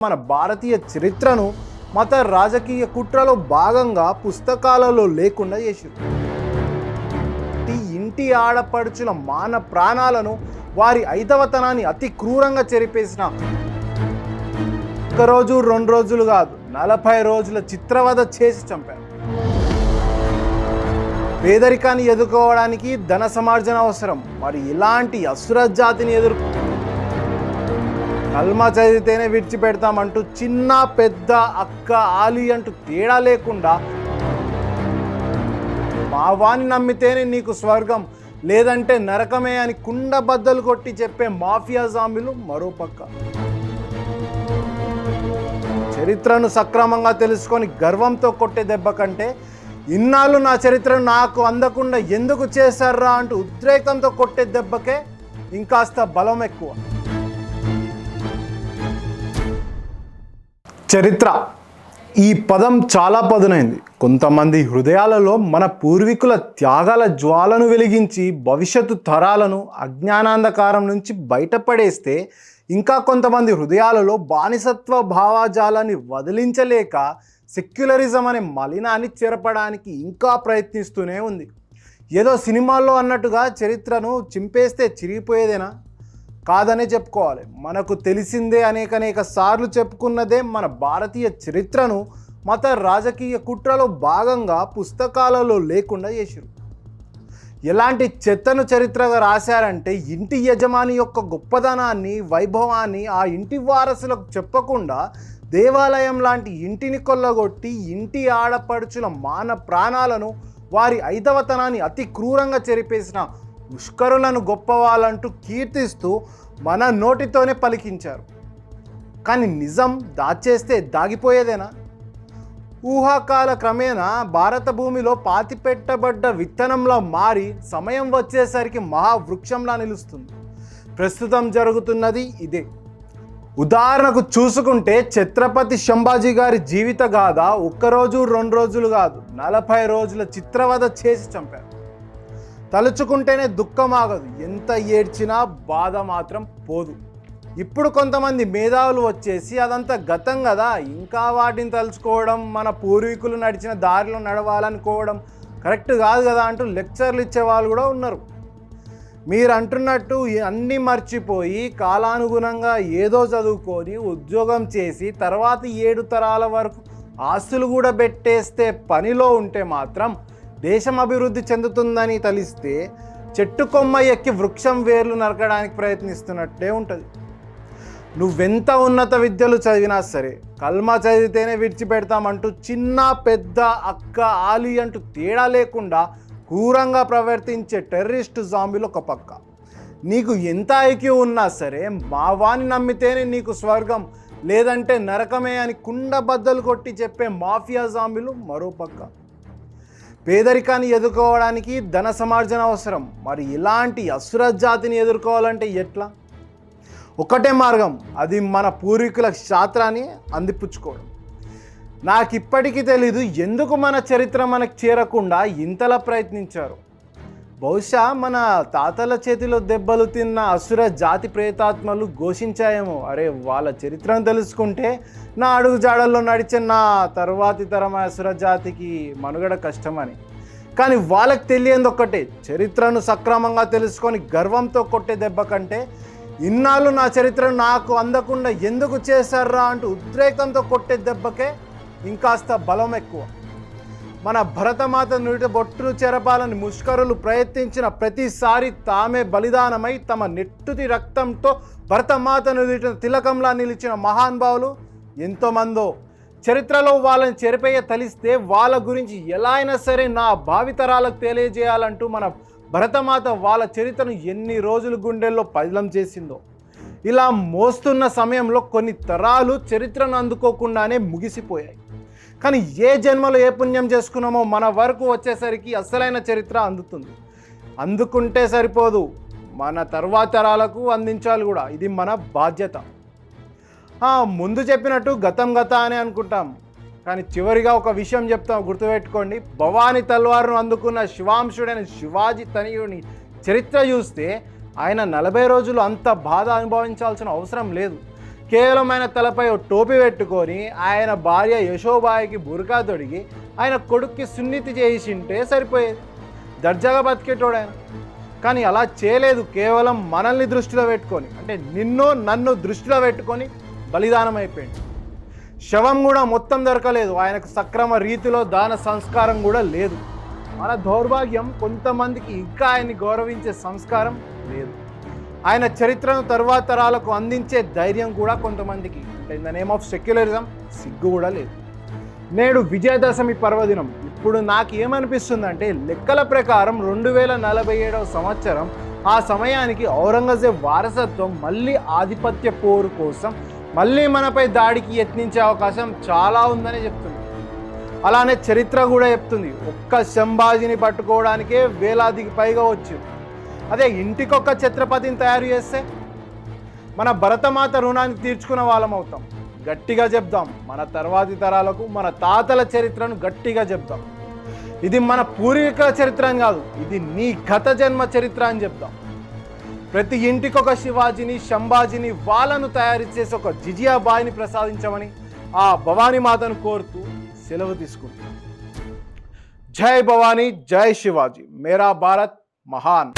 మన భారతీయ చరిత్రను మత రాజకీయ కుట్రలో భాగంగా పుస్తకాలలో లేకుండా చేసారు ఇంటి ఆడపడుచుల మాన ప్రాణాలను వారి ఐదవతనాన్ని అతి క్రూరంగా చెరిపేసిన ఒక రోజు రెండు రోజులు కాదు నలభై రోజుల చిత్రవద చేసి చంపారు. పేదరికాన్ని ఎదుర్కోవడానికి ధన సమార్జన అవసరం మరి ఇలాంటి అసుర జాతిని ఎదుర్కో కల్మా చదివితేనే విడిచిపెడతామంటూ చిన్న పెద్ద అక్క ఆలి అంటూ తేడా లేకుండా మా నమ్మితేనే నీకు స్వర్గం లేదంటే నరకమే అని కుండ బద్దలు కొట్టి చెప్పే మాఫియా జాంబీలు మరోపక్క చరిత్రను సక్రమంగా తెలుసుకొని గర్వంతో కొట్టే దెబ్బ కంటే ఇన్నాళ్ళు నా చరిత్రను నాకు అందకుండా ఎందుకు చేశారా అంటూ ఉద్రేకంతో కొట్టే దెబ్బకే ఇంకాస్త బలం ఎక్కువ. చరిత్ర. ఈ పదం చాలా పదునైంది. కొంతమంది హృదయాలలో మన పూర్వీకుల త్యాగాల జ్వాలను వెలిగించి భవిష్యత్తు తరాలను అజ్ఞానాంధకారం నుంచి బయటపడేస్తే ఇంకా కొంతమంది హృదయాలలో బానిసత్వ భావాజాలాన్ని వదిలించలేక సెక్యులరిజం అనే మలినాన్ని చేరపడానికి ఇంకా ప్రయత్నిస్తూనే ఉంది. ఏదో సినిమాల్లో అన్నట్టుగా చరిత్రను చింపేస్తే చిరిగిపోయేదేనా? కాదనే చెప్పుకోవాలి. మనకు తెలిసిందే అనేక అనేక సార్లు చెప్పుకున్నదే మన భారతీయ చరిత్రను మత రాజకీయ కుట్రలో భాగంగా పుస్తకాలలో లేకుండా చేసిరు. ఎలాంటి చెత్తను చరిత్రగా రాశారంటే ఇంటి యజమాని యొక్క గొప్పదనాన్ని వైభవాన్ని ఆ ఇంటి వారసులకు చెప్పకుండా దేవాలయం లాంటి ఇంటిని కొల్లగొట్టి ఇంటి ఆడపడుచుల మాన ప్రాణాలను వారి ఐదవతనాన్ని అతి క్రూరంగా చెరిపేసిన ముష్కరులను గొప్పవాళ్ళంటూ కీర్తిస్తూ మన నోటితోనే పలికించారు. కానీ నిజం దాచేస్తే దాగిపోయేదేనా? ఊహాకాల క్రమేణా భారత భూమిలో పాతిపెట్టబడ్డ విత్తనంలా మారి సమయం వచ్చేసరికి మహావృక్షంలా నిలుస్తుంది. ప్రస్తుతం జరుగుతున్నది ఇదే. ఉదాహరణకు చూసుకుంటే ఛత్రపతి శంభాజీ గారి జీవిత గాథ ఒక్కరోజు రెండు రోజులు కాదు నలభై రోజుల చిత్రవద చేసి చంపారు. తలుచుకుంటేనే దుఃఖం ఆగదు. ఎంత ఏడ్చినా బాధ మాత్రం పోదు. ఇప్పుడు కొంతమంది మేధావులు వచ్చేసి అదంతా గతం కదా. ఇంకా వాటిని తలుచుకోవడం మన పూర్వీకులు నడిచిన దారిలో నడవాలనుకోవడం కరెక్ట్ కాదు కదా అంటూ లెక్చర్లు ఇచ్చే వాళ్ళు కూడా ఉన్నారు. మీరు అంటున్నట్టు అన్నీ మర్చిపోయి కాలానుగుణంగా ఏదో చదువుకొని ఉద్యోగం చేసి తర్వాత ఏడు తరాల వరకు ఆస్తులు కూడా పెట్టేస్తే పనిలో ఉంటే మాత్రం దేశం అభివృద్ధి చెందుతుందని తలిస్తే చెట్టు కొమ్మ ఎక్కి వృక్షం వేర్లు నరకడానికి ప్రయత్నిస్తున్నట్టే ఉంటుంది. నువ్వెంత ఉన్నత విద్యలు చదివినా సరే కల్మా చదివితేనే విడిచిపెడతామంటూ చిన్న పెద్ద అక్క ఆలి అంటూ తేడా లేకుండా క్రూరంగా ప్రవర్తించే టెర్రరిస్ట్ జాంబీలు ఒక పక్క. నీకు ఎంత ఐక్యూ ఉన్నా సరే మావాని నమ్మితేనే నీకు స్వర్గం లేదంటే నరకమే అని కుండ బద్దలు కొట్టి చెప్పే మాఫియా జాంబీలు మరో పక్క. పేదరికాన్ని ఎదుర్కోవడానికి ధన సమార్జన అవసరం. మరి ఇలాంటి అసుర జాతిని ఎదుర్కోవాలంటే ఎట్లా? ఒకటే మార్గం అది మన పూర్వీకుల శాస్త్రాన్ని అందిపుచ్చుకోవడం. నాకు ఇప్పటికీ తెలీదు ఎందుకు మన చరిత్ర మనకు చేరకుండా ఇంతలా ప్రయత్నించారు. బహుశా మన తాతల చేతిలో దెబ్బలు తిన్న అసుర జాతి ప్రేతాత్మలు ఘోషించాయేమో. అరే వాళ్ళ చరిత్రను తెలుసుకుంటే నా అడుగు జాడల్లో నడిచే నా తర్వాతి తరం అసుర జాతికి మనుగడ కష్టమని. కానీ వాళ్ళకి తెలియంది ఒక్కటే చరిత్రను సక్రమంగా తెలుసుకొని గర్వంతో కొట్టే దెబ్బ కంటే ఇన్నాళ్ళు నా చరిత్రను నాకు అందకుండా ఎందుకు చేశారా అంటూ ఉద్రేకంతో కొట్టే దెబ్బకే ఇంకాస్త బలం ఎక్కువ. మన భరతమాత నుడిట బొట్టును చెరపాలని ముష్కరులు ప్రయత్నించిన ప్రతిసారి తామే బలిదానమై తమ నెట్టుది రక్తంతో భరతమాత నుడిట తిలకంలా నిలిచిన మహానుభావులు ఎంతోమందో. చరిత్రలో వాళ్ళని చెరిపేయ తలిస్తే వాళ్ళ గురించి ఎలా అయినా సరే నా భావితరాలకు తెలియజేయాలంటూ మన భరతమాత వాళ్ళ చరిత్రను ఎన్ని రోజులు గుండెల్లో పదిలం చేసిందో. ఇలా మోస్తున్న సమయంలో కొన్ని తరాలు చరిత్రను అందుకోకుండానే ముగిసిపోయాయి. కానీ ఏ జన్మలో ఏ పుణ్యం చేసుకున్నామో మన వరకు వచ్చేసరికి అసలైన చరిత్ర అందుతుంది. అందుకుంటే సరిపోదు. మన తర్వాతి తరాలకు అందించాలి కూడా. ఇది మన బాధ్యత. ముందు చెప్పినట్టు గతం గత అని అనుకుంటాం. కానీ చివరిగా ఒక విషయం చెప్తాం. గుర్తుపెట్టుకోండి. భవానీ తల్వారును అందుకున్న శివాంశుడైన శివాజీ తనయుని చరిత్ర చూస్తే ఆయన నలభై రోజులు అంత బాధ అనుభవించాల్సిన అవసరం లేదు. కేవలం ఆయన తలపై ఓ టోపీ పెట్టుకొని ఆయన భార్య యశోబాయికి బురకా తొడిగి ఆయన కొడుక్కి సున్నితి చేసింటే సరిపోయేది. దర్జాగా బతికేటోడు ఆయన. కానీ అలా చేయలేదు కేవలం మనల్ని దృష్టిలో పెట్టుకొని. అంటే నిన్ను నన్ను దృష్టిలో పెట్టుకొని బలిదానం అయిపోయింది శవం కూడా మొత్తం దొరకలేదు. ఆయనకు సక్రమ రీతిలో దాన సంస్కారం కూడా లేదు. మన దౌర్భాగ్యం కొంతమందికి ఇంకా ఆయన్ని గౌరవించే సంస్కారం లేదు. ఆయన చరిత్రను తరువాత తరాలకు అందించే ధైర్యం కూడా కొంతమందికి అంటే in the name of secularism సిగ్గు కూడా లేదు. నేడు విజయదశమి పర్వదినం. ఇప్పుడు నాకు ఏమనిపిస్తుందంటే లెక్కల ప్రకారం రెండు వేల నలభై ఏడవ సంవత్సరం ఆ సమయానికి ఔరంగజేబ్ వారసత్వం మళ్ళీ ఆధిపత్య పోరు కోసం మళ్ళీ మనపై దాడికి యత్నించే అవకాశం చాలా ఉందని చెప్తుంది. అలానే చరిత్ర కూడా చెప్తుంది. ఒక్క సంభాజీని పట్టుకోవడానికే వేలాదికి పైగా వచ్చింది అదే ఇంటికొక ఛత్రపతిని తయారు చేస్తే మన భరతమాత రుణాన్ని తీర్చుకున్న వాళ్ళం అవుతాం. గట్టిగా చెప్దాం మన తర్వాతి తరాలకు మన తాతల చరిత్రను గట్టిగా చెప్దాం. ఇది మన పూర్వీకుల చరిత్ర అని కాదు ఇది నీ గత జన్మ చరిత్ర అని చెప్దాం. ప్రతి ఇంటికొక శివాజీని శంభాజీని వాళ్ళను తయారు చేసి ఒక జిజియాబాయిని ప్రసాదించమని ఆ భవానీ మాతను కోరుతూ సెలవు తీసుకుంటాం జై భవానీ జై శివాజీ. మేరా భారత్ మహాన్.